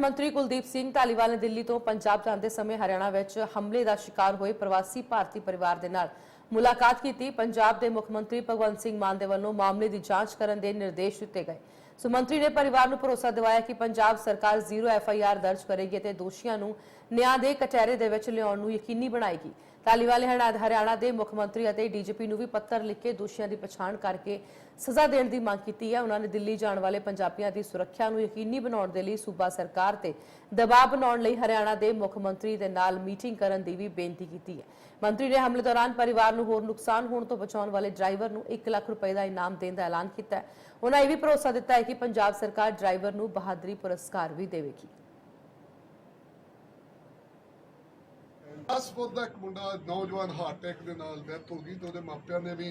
ਮੰਤਰੀ ਕੁਲਦੀਪ ਸਿੰਘ ਧਾਲੀਵਾਲ ਨੇ ਦਿੱਲੀ ਤੋਂ ਪੰਜਾਬ ਜਾਂਦੇ ਸਮੇਂ ਹਰਿਆਣਾ ਵਿੱਚ ਹਮਲੇ ਦਾ ਸ਼ਿਕਾਰ ਹੋਏ ਪ੍ਰਵਾਸੀ ਭਾਰਤੀ ਪਰਿਵਾਰ ਦੇ ਨਾਲ ਮੁਲਾਕਾਤ ਕੀਤੀ। ਪੰਜਾਬ ਦੇ ਮੁੱਖ ਮੰਤਰੀ ਭਗਵੰਤ ਸਿੰਘ ਮਾਨ ਦੇ ਵੱਲੋਂ ਮਾਮਲੇ ਦੀ ਜਾਂਚ ਕਰਨ ਦੇ ਨਿਰਦੇਸ਼ ਦਿੱਤੇ ਗਏ। ਸੋ ਮੰਤਰੀ ਨੇ ਪਰਿਵਾਰ ਨੂੰ ਭਰੋਸਾ ਦਿਵਾਇਆ ਕਿ ਪੰਜਾਬ ਸਰਕਾਰ ਜ਼ੀਰੋ ਐਫ ਆਈ ਆਰ ਦਰਜ ਕਰੇਗੀ ਅਤੇ ਦੋਸ਼ੀਆਂ ਨੂੰ ਨਿਆਂ ਦੇ ਕਚਹਿਰੇ ਦੇ ਵਿੱਚ ਲਿਆਉਣ ਨੂੰ ਯਕੀਨੀ ਬਣਾਏਗੀ। ਧਾਲੀਵਾਲ ਨੇ ਹਰਿਆਣਾ ਦੇ ਮੁੱਖ ਮੰਤਰੀ ਅਤੇ ਡੀਜੀਪੀ ਨੂੰ ਵੀ ਪੱਤਰ ਲਿਖ ਕੇ ਦੋਸ਼ੀਆਂ ਦੀ ਪਛਾਣ ਕਰਕੇ ਸਜ਼ਾ ਦੇਣ ਦੀ ਮੰਗ ਕੀਤੀ ਹੈ। ਉਹਨਾਂ ਨੇ ਦਿੱਲੀ ਜਾਣ ਵਾਲੇ ਪੰਜਾਬੀਆਂ ਦੀ ਸੁਰੱਖਿਆ ਨੂੰ ਯਕੀਨੀ ਬਣਾਉਣ ਦੇ ਲਈ ਸੂਬਾ ਸਰਕਾਰ ਤੇ ਦਬਾਅ ਬਣਾਉਣ ਲਈ ਹਰਿਆਣਾ ਦੇ ਮੁੱਖ ਮੰਤਰੀ ਦੇ ਨਾਲ ਮੀਟਿੰਗ ਕਰਨ ਦੀ ਵੀ ਬੇਨਤੀ ਕੀਤੀ ਹੈ। ਮੰਤਰੀ ਨੇ ਹਮਲੇ ਦੌਰਾਨ ਪਰਿਵਾਰ ਨੂੰ ਹੋਰ ਨੁਕਸਾਨ ਹੋਣ ਤੋਂ ਬਚਾਉਣ ਵਾਲੇ ਡਰਾਈਵਰ ਨੂੰ 1 ਲੱਖ ਰੁਪਏ ਦਾ ਇਨਾਮ ਦੇਣ ਦਾ ਐਲਾਨ ਕੀਤਾ ਹੈ। ਉਹਨਾਂ ਇਹ ਵੀ ਭਰੋਸਾ ਦਿੱਤਾ ਹੈ ਕਿ ਪੰਜਾਬ ਸਰਕਾਰ ਡਰਾਈਵਰ ਨੂੰ ਬਹਾਦਰੀ ਪੁਰਸਕਾਰ ਵੀ ਦੇਵੇਗੀ। ਅਸਫੋਰ ਦਾ ਇੱਕ ਮੁੰਡਾ ਨੌਜਵਾਨ ਹਾਰਟ ਅਟੈਕ ਦੇ ਨਾਲ ਡੈਥ ਹੋ ਗਈ ਤੇ ਉਹਦੇ ਮਾਪਿਆਂ ਨੇ ਵੀ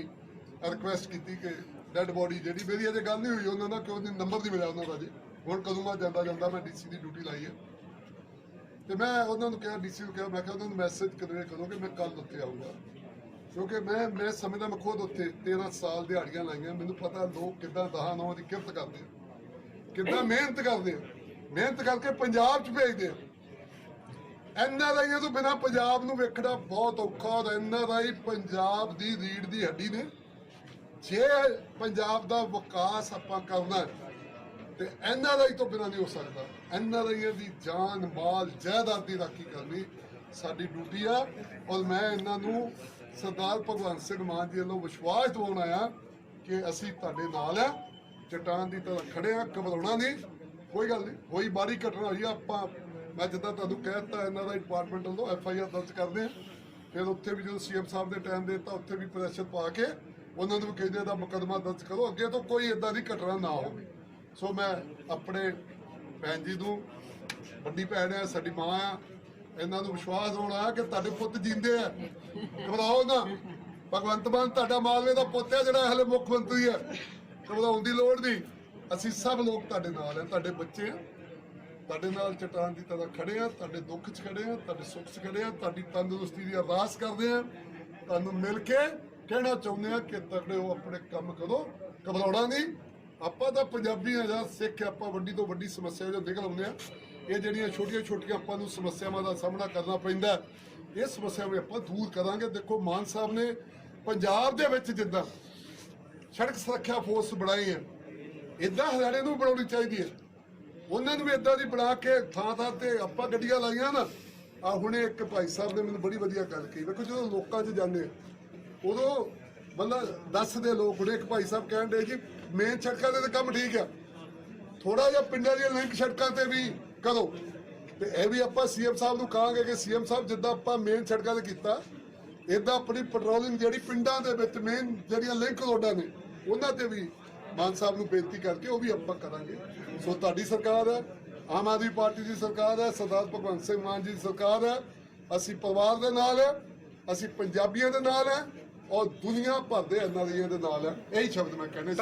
ਰਿਕੁਐਸਟ ਕੀਤੀ ਕਿ ਡੈੱਡ ਬੋਡੀ ਜਿਹੜੀ ਮੇਰੀ ਅਜੇ ਗੱਲ ਨਹੀਂ ਹੋਈ, ਉਹਨਾਂ ਨਾਲ ਕਿ ਨੰਬਰ ਨਹੀਂ ਮਿਲਿਆ ਉਹਨਾਂ ਦਾ ਜੀ। ਹੁਣ ਕਦੋਂ ਮੈਂ ਜਾਂਦਾ ਜਾਂਦਾ, ਮੈਂ ਡੀਸੀ ਦੀ ਡਿਊਟੀ ਲਾਈ ਹੈ। ਤੇ ਮੈਂ ਉਹਨਾਂ ਨੂੰ ਕਿਹਾ ਡੀਸੀ ਨੂੰ ਕਿਹਾ, ਮੈਂ ਕਿਹਾ ਉਹਨਾਂ ਨੂੰ ਮੈਸੇਜ ਕਰੇ ਕਰੋ ਕਿ ਮੈਂ ਕੱਲ ਉੱਤੇ ਆਊਂਗਾ। ਕਿਉਂਕਿ ਮੈਂ ਮੈਂ ਸਮਝਦਾ ਮੈਂ ਖੁਦ ਉੱਥੇ 13 ਸਾਲ ਦਿਹਾੜੀਆਂ ਲਾਈਆਂ, ਮੈਨੂੰ ਪਤਾ ਲੋਕ ਕਿੱਦਾਂ ਦਹਾਂ ਨੌਂ ਦੀ ਕਿਰਤ ਕਰਦੇ ਆ, ਕਿੱਦਾਂ ਮਿਹਨਤ ਕਰਦੇ ਆ। ਮਿਹਨਤ ਕਰਕੇ ਪੰਜਾਬ 'ਚ ਭੇਜਦੇ ਆ। ਐਨਆਰਆਈਆਂ ਤੋਂ ਬਿਨਾ ਪੰਜਾਬ ਨੂੰ ਵੇਖਣਾ ਬਹੁਤ ਔਖਾ ਔਰ ਐਨਆਰਆਈ ਪੰਜਾਬ ਦੀ ਰੀੜ ਦੀ ਹੱਡੀ ਨੇ। ਜੇ ਪੰਜਾਬ ਦਾ ਵਿਕਾਸ ਆਪਾਂ ਕਰਨਾ ਹੈ, ਤੇ ਐਨਆਰਆਈ ਤੋਂ ਬਿਨਾ ਨਹੀਂ ਹੋ ਸਕਦਾ। ਐਨਆਰਆਈਆਂ ਦੀ ਜਾਨ ਮਾਲ ਜਾਇਦਾਦ ਦੀ ਰਾਖੀ ਕਰਨੀ ਸਾਡੀ ਡਿਊਟੀ ਆ। ਔਰ ਮੈਂ ਇਹਨਾਂ ਨੂੰ ਸਰਦਾਰ ਭਗਵੰਤ ਸਿੰਘ ਮਾਨ ਜੀ ਵੱਲੋਂ ਵਿਸ਼ਵਾਸ ਦਿਵਾਉਣ ਆਇਆ ਕਿ ਅਸੀਂ ਤੁਹਾਡੇ ਨਾਲ ਆ। ਚਟਾਨ ਦੀ ਤਰ੍ਹਾਂ ਖੜੇ ਆ ਘਬਰਾਉਣਾ ਨਹੀਂ। ਕੋਈ ਗੱਲ ਨਹੀਂ ਕੋਈ ਬਾਰੀ ਘਟਨਾ ਹੋਈ ਆ, ਆਪਾਂ ਮੈਂ ਜਿੱਦਾਂ ਤੁਹਾਨੂੰ ਕਹਿ ਦਿੱਤਾ ਇਹਨਾਂ ਦਾ ਡਿਪਾਰਟਮੈਂਟ ਵੱਲੋਂ ਐਫ ਆਈ ਆਰ ਦਰਜ ਕਰਦੇ ਆ। ਫਿਰ ਉੱਥੇ ਵੀ ਜਦੋਂ ਸੀਐਮ ਸਾਹਿਬ ਦੇ ਟਾਈਮ ਦੇ ਤਾਂ ਉੱਥੇ ਵੀ ਪ੍ਰੈਸ਼ਰ ਪਾ ਕੇ ਉਹਨਾਂ ਨੂੰ ਵੀ ਕਹਿੰਦੇ ਦਾ ਮੁਕੱਦਮਾ ਦਰਜ ਕਰੋ। ਅੱਗੇ ਤੋਂ ਕੋਈ ਇਦਾਂ ਦੀ ਘਟਨਾ ਨਾ ਹੋਵੇ। ਸੋ ਮੈਂ ਆਪਣੇ ਭੈਣ ਜੀ ਨੂੰ, ਵੱਡੀ ਭੈਣ ਹੈ, ਸਾਡੀ ਮਾਂ ਆ, ਇਹਨਾਂ ਨੂੰ ਵਿਸ਼ਵਾਸ ਹੋਣਾ ਕਿ ਤੁਹਾਡੇ ਪੁੱਤ ਜਿੰਦੇ ਆ। ਘਬਰਾਓ ਨਾ। ਭਗਵੰਤ ਮਾਨ ਤੁਹਾਡਾ ਮਾਲਵੇ ਦਾ ਪੁੱਤ ਹੈ, ਜਿਹੜਾ ਹਲੇ ਮੁੱਖ ਮੰਤਰੀ ਹੈ। ਘਬਰਾਉਣ ਦੀ ਲੋੜ ਨਹੀਂ। ਅਸੀਂ ਸਭ ਲੋਕ ਤੁਹਾਡੇ ਨਾਲ ਆ, ਤੁਹਾਡੇ ਬੱਚੇ ਆ। ਤੁਹਾਡੇ ਨਾਲ ਚਟਾਨ ਦੀ ਤਰ੍ਹਾਂ ਖੜੇ ਆ ਤੁਹਾਡੇ ਦੁੱਖ 'ਚ ਖੜੇ ਆ ਤੁਹਾਡੇ ਸੁੱਖ 'ਚ ਖੜੇ ਆ ਤੁਹਾਡੀ ਤੰਦਰੁਸਤੀ ਦੀ ਅਰਦਾਸ ਕਰਦੇ ਆ ਤੁਹਾਨੂੰ ਮਿਲ ਕੇ ਕਹਿਣਾ ਚਾਹੁੰਦੇ ਆ ਕਿ ਤਗੜੇ ਹੋ ਆਪਣੇ ਕੰਮ ਕਰੋ ਘਬਰਾਉਣਾ ਨਹੀਂ। ਆਪਾਂ ਤਾਂ ਪੰਜਾਬੀ ਆ ਜਾਂ ਸਿੱਖ ਆਪਾਂ ਵੱਡੀ ਤੋਂ ਵੱਡੀ ਸਮੱਸਿਆ ਜੋ ਨਿਕਲ ਆਉਂਦੇ ਆ ਇਹ ਜਿਹੜੀਆਂ ਛੋਟੀਆਂ ਛੋਟੀਆਂ ਆਪਾਂ ਨੂੰ ਸਮੱਸਿਆਵਾਂ ਦਾ ਸਾਹਮਣਾ ਕਰਨਾ ਪੈਂਦਾ ਹੈ, ਇਹ ਸਮੱਸਿਆਵਾਂ ਆਪਾਂ ਦੂਰ ਕਰਾਂਗੇ। ਦੇਖੋ ਮਾਨ ਸਾਹਿਬ ਨੇ ਪੰਜਾਬ ਦੇ ਵਿੱਚ ਜਿੱਦਾਂ ਸੜਕ ਸੁਰੱਖਿਆ ਫੋਰਸ ਬਣਾਈ ਹੈ ਇਦਾਂ ਹਰਿਆਣੇ ਨੂੰ ਬਣਾਉਣੀ ਚਾਹੀਦੀ ਹੈ। ਉਹਨਾਂ ਨੂੰ ਵੀ ਇਦਾਂ ਦੀ ਬਣਾ ਕੇ ਥਾਂ ਥਾਂ ਤੇ ਆਪਾਂ ਗੱਡੀਆਂ ਲਾਈਆਂ ਨਾ, ਆ ਹੁਣੇ ਇੱਕ ਭਾਈ ਸਾਹਿਬ ਨੇ ਮੈਨੂੰ ਬੜੀ ਵਧੀਆ ਗੱਲ ਕਹੀ। ਵੇਖੋ ਜਦੋਂ ਲੋਕਾਂ 'ਚ ਜਾਂਦੇ ਉਦੋਂ ਮਤਲਬ ਦੱਸਦੇ ਲੋਕ, ਹੁਣੇ ਇੱਕ ਭਾਈ ਸਾਹਿਬ ਕਹਿਣ ਦੇ ਜੀ ਮੇਨ ਸੜਕਾਂ ਤੇ ਤਾਂ ਕੰਮ ਠੀਕ ਆ। ਥੋੜਾ ਜਿਹਾ ਪਿੰਡਾਂ ਦੀਆਂ ਲਿੰਕ ਸੜਕਾਂ ਤੇ ਵੀ ਕਰੋ। ਤੇ ਇਹ ਵੀ ਆਪਾਂ ਸੀਐਮ ਸਾਹਿਬ ਨੂੰ ਕਹਾਂਗੇ ਕਿ ਸੀਐਮ ਸਾਹਿਬ, ਜਿੱਦਾਂ ਆਪਾਂ ਮੇਨ ਸੜਕਾਂ ਤੇ ਕੀਤਾ ਇਦਾਂ ਆਪਣੀ ਪੈਟਰੋਲਿੰਗ ਜਿਹੜੀ ਪਿੰਡਾਂ ਦੇ ਵਿੱਚ ਮੇਨ ਜਿਹੜੀਆਂ ਲਿੰਕ ਰੋਡਾਂ ਨੇ, ਉਹਨਾਂ ਤੇ ਵੀ ਮਾਨ ਸਾਹਿਬ ਨੂੰ ਬੇਨਤੀ ਕਰਕੇ ਉਹ ਵੀ ਆਪਾਂ ਕਰਾਂਗੇ। ਸੋ ਤੁਹਾਡੀ ਸਰਕਾਰ ਹੈ, ਆਮ ਆਦਮੀ ਪਾਰਟੀ ਦੀ ਸਰਕਾਰ ਹੈ, ਸਰਦਾਰ ਭਗਵੰਤ ਸਿੰਘ ਮਾਨ ਜੀ ਦੀ ਸਰਕਾਰ ਹੈ। ਅਸੀਂ ਪਰਿਵਾਰ ਦੇ ਨਾਲ ਹੈ, ਅਸੀਂ ਪੰਜਾਬੀਆਂ ਦੇ ਨਾਲ ਹੈ ਔਰ ਦੁਨੀਆ ਭਰ ਦੇ ਐਨਆਰਆਈਆਂ ਦੇ ਨਾਲ ਹੈ। ਇਹੀ ਸ਼ਬਦ ਮੈਂ ਕਹਿਣੇ ਸੀ।